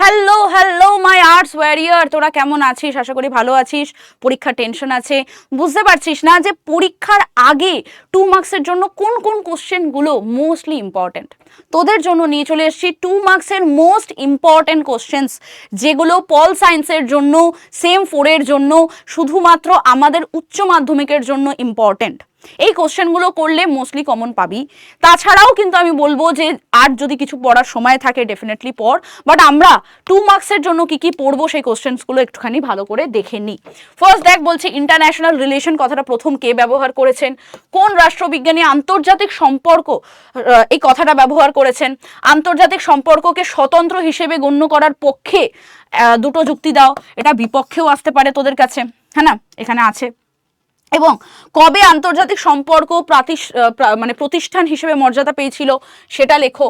Hello hello my arts warrior তোরা কেমন আছিস? আশা করি ভালো আছিস। পরীক্ষার টেনশন আছে। বুঝতে পারছিস না যে পরীক্ষার আগে টু মার্কসের জন্য কোন কোন কোশ্চেনগুলো মোস্টলি ইম্পর্ট্যান্ট তোদের জন্য নিয়ে চলে এসেছি টু মার্কসের মোস্ট ইম্পর্ট্যান্ট কোশ্চেন্স যেগুলো পল সায়েন্সের জন্য সেম ফোরের জন্য, শুধুমাত্র আমাদের উচ্চ মাধ্যমিকের জন্য ইম্পর্ট্যান্ট এই কোশ্চেনগুলো করলে মোস্টলি কমন পাবি। তাছাড়াও কিন্তু আমি বলব যে, আর যদি কিছু পড়ার সময় থাকে ডেফিনেটলি পড়। বাট আমরা টু মার্কসের জন্য কি কি পড়ব, সেই কোশ্চেন্সগুলো একটুখানি ভালো করে দেখে নিই ফার্স্ট দেখ বলছে ইন্টারন্যাশনাল রিলেশন কথাটা প্রথম কে ব্যবহার করেছেন? কোন রাষ্ট্রবিজ্ঞানী আন্তর্জাতিক সম্পর্ক এই কথাটা ব্যবহার করেছেন? আন্তর্জাতিক সম্পর্ককে স্বতন্ত্র হিসেবে গণ্য করার পক্ষে দুটো যুক্তি দাও। এটা বিপক্ষেও আসতে পারে তোদের কাছে। হ্যাঁ না? এখানে আছে। এবং কবে আন্তর্জাতিক সম্পর্ক মানে প্রতিষ্ঠান হিসেবে মর্যাদা পেয়েছিল সেটা লেখো।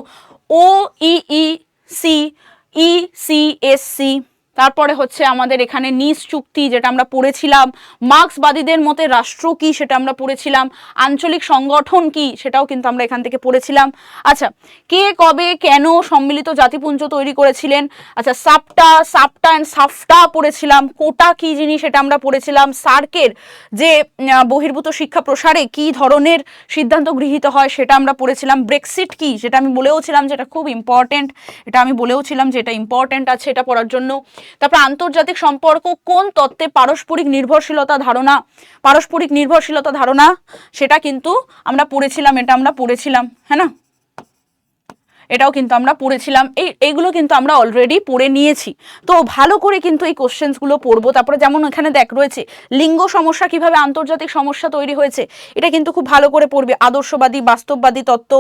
O E C E C S C তারপরে হচ্ছে আমাদের এখানে নিস চুক্তি যেটা আমরা পড়েছিলাম, মার্ক্সবাদীদের মতে রাষ্ট্র কি সেটা আমরা পড়েছিলাম, আঞ্চলিক সংগঠন কি সেটাও কিন্তু আমরা এখান থেকে পড়েছিলাম। আচ্ছা কে কবে কেন সম্মিলিত জাতিপুঞ্জ তৈরি করেছিলেন? আচ্ছা সাপটা সাপটা অ্যান্ড সাফটা পড়েছিলাম, কোটা কি জিনিস এটা আমরা পড়েছিলাম, সার্কের যে বহির্ভূত শিক্ষা প্রসারে কি ধরনের সিদ্ধান্ত গৃহীত হয় সেটা আমরা পড়েছিলাম, ব্রেক্সিট কি যেটা আমি বলেওছিলাম যেটা খুব ইম্পর্টেন্ট এটা আমি বলেওছিলাম যে এটা ইম্পর্টেন্ট আছে, এটা পড়ার জন্য। তারপর আন্তর্জাতিক সম্পর্ক কোন তত্ত্বে পারস্পরিক নির্ভরশীলতা ধারণা? পারস্পরিক নির্ভরশীলতা ধারণা, সেটা কিন্তু আমরা পড়েছিলাম, এটা আমরা পড়েছিলাম হ্যাঁ না? এটাও কিন্তু আমরা পড়েছিলাম। এই এইগুলো কিন্তু আমরা অলরেডি পড়ে নিয়েছি। তো ভালো করে কিন্তু এই কোশ্চেন্সগুলো পড়ব। তারপরে যেমন এখানে দেখ রয়েছে, লিঙ্গ সমস্যা কীভাবে আন্তর্জাতিক সমস্যা তৈরি হয়েছে, এটা কিন্তু খুব ভালো করে পড়বে। আদর্শবাদী, বাস্তববাদী তত্ত্ব,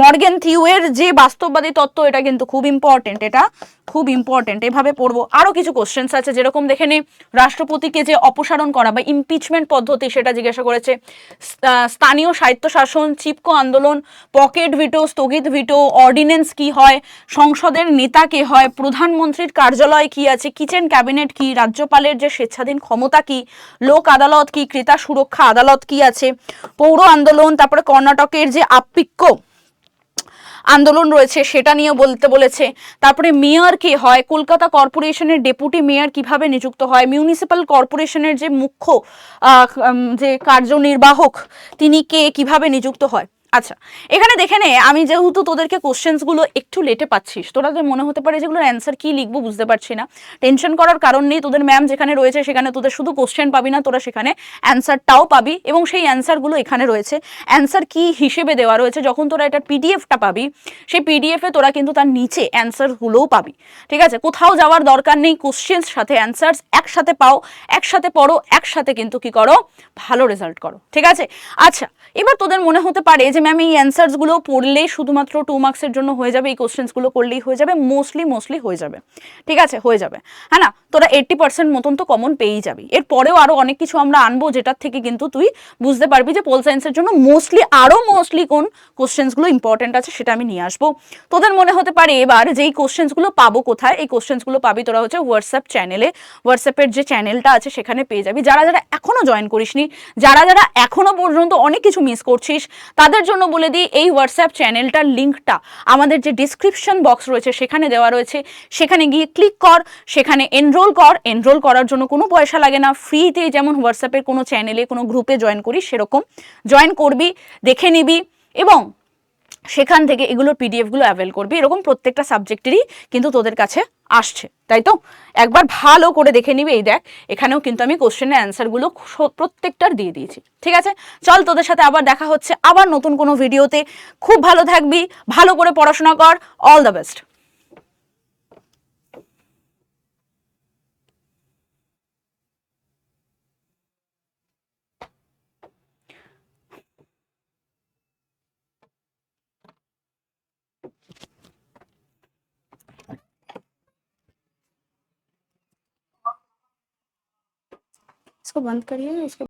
মর্গেন থিউয়ের যে বাস্তববাদী তত্ত্ব, এটা কিন্তু খুব ইম্পর্টেন্ট এটা খুব ইম্পর্টেন্ট এভাবে পড়ব। আরও কিছু কোশ্চেন্স আছে, যেরকম দেখে নে, রাষ্ট্রপতিকে যে অপসারণ করা বা ইমপিচমেন্ট পদ্ধতি, সেটা জিজ্ঞাসা করেছে। স্থানীয় স্বায়ত্তশাসন, চিপকো আন্দোলন পকেট ভিটো স্থগিত ভিটো অর্ডিন্যান্স কি হয়? সংসদের নেতা কে হয়? প্রধানমন্ত্রীর কার্যালয় কি আছে? কিচেন ক্যাবিনেট কি? রাজ্যপালের যে স্বেচ্ছাধীন ক্ষমতা কি? লোক আদালত কি? ক্রেতা সুরক্ষা আদালত কি আছে? পৌর আন্দোলন, তারপরে কর্ণাটকের যে আপিক্য আন্দোলন রয়েছে, সেটা নিয়ে বলতে বলেছে। তারপরে মেয়র কে হয়? কলকাতা কর্পোরেশনের ডেপুটি মেয়র কীভাবে নিযুক্ত হয়? মিউনিসিপ্যাল কর্পোরেশনের যে মুখ্য যে কার্যনির্বাহক, তিনি কে কীভাবে নিযুক্ত হয়? আচ্ছা এখানে দেখে নে, আমি যেহেতু তোদেরকে কোশ্চেন্সগুলো একটু লেটে পাচ্ছিস তোরা তোদের মনে হতে পারে যেগুলোর অ্যান্সার কি লিখব বুঝতে পারছি না। টেনশন করার কারণ নেই, তোদের ম্যাম যেখানে রয়েছে সেখানে তোদের শুধু কোশ্চেন পাবি না, তোরা সেখানে অ্যান্সারটাও পাবি এবং সেই অ্যান্সারগুলো এখানে রয়েছে। অ্যান্সার কি হিসেবে দেওয়া রয়েছে, যখন তোরা এটার পিডিএফটা পাবি, সেই পিডিএফে তোরা কিন্তু তার নিচে অ্যান্সারগুলোও পাবি। ঠিক আছে? কোথাও যাওয়ার দরকার নেই কোশ্চেন্স সাথে অ্যান্সার্স একসাথে পাও, একসাথে পড়ো, একসাথে কিন্তু কি করো, ভালো রেজাল্ট করো। ঠিক আছে? আচ্ছা এবার তোদের মনে হতে পারে যে ম্যাম, এই অ্যান্সার্সগুলো পড়লেই শুধুমাত্র টু মার্কসের জন্য হয়ে যাবে, এই কোশ্চেন্সগুলো করলেই হয়ে যাবে মোস্টলি মোস্টলি হয়ে যাবে। ঠিক আছে, হয়ে যাবে। হ্যাঁ না? তোরা এইট্টি পার্সেন্ট মতন তো কমন পেয়েই যাবি। এরপরেও আরও অনেক কিছু আমরা আনব, যেটার থেকে কিন্তু তুই বুঝতে পারবি যে পোল সায়েন্সের জন্য মোস্টলি আরও মোস্টলি কোন কোশ্চেন্সগুলো ইম্পর্টেন্ট আছে সেটা আমি নিয়ে আসব। তোদের মনে হতে পারে এবার যে এই কোশ্চেন্সগুলো পাবো কোথায়, এই কোশ্চেন্সগুলো পাবি তোরা হচ্ছে হোয়াটসঅ্যাপ চ্যানেলে হোয়াটসঅ্যাপের যে চ্যানেলটা আছে সেখানে পেয়ে যাবি। যারা যারা এখনও জয়েন করিসনি, যারা যারা এখনও পর্যন্ত অনেক কিছু মিস করছিস, তাদের জন্য বলে দিই, এই হোয়াটসঅ্যাপ চ্যানেলটার লিঙ্কটা আমাদের যে ডিসক্রিপশন বক্স রয়েছে সেখানে দেওয়া রয়েছে। সেখানে গিয়ে ক্লিক কর, সেখানে এনরোল কর। এনরোল করার জন্য কোনো পয়সা লাগে না। ফ্রিতে যেমন হোয়াটসঅ্যাপের কোনো চ্যানেলে কোনো গ্রুপে জয়েন করি সেরকম জয়েন করবি, দেখে নিবি এবং সেখান থেকে এগুলোর পিডিএফগুলো অ্যাভেল করবি। এরকম প্রত্যেকটা সাবজেক্টেরই কিন্তু তোদের কাছে আসছে, তাই তো? একবার ভালো করে দেখে নিবি, এই দেখ, এখানেও কিন্তু আমি কোশ্চেনের অ্যান্সারগুলো প্রত্যেকটার দিয়ে দিয়েছি, ঠিক আছে? চল তোদের সাথে আবার দেখা হচ্ছে আবার নতুন কোনো ভিডিওতে খুব ভালো থাকবি, ভালো করে পড়াশোনা কর অল দ্য বেস্ট इसको बंद करिए इसको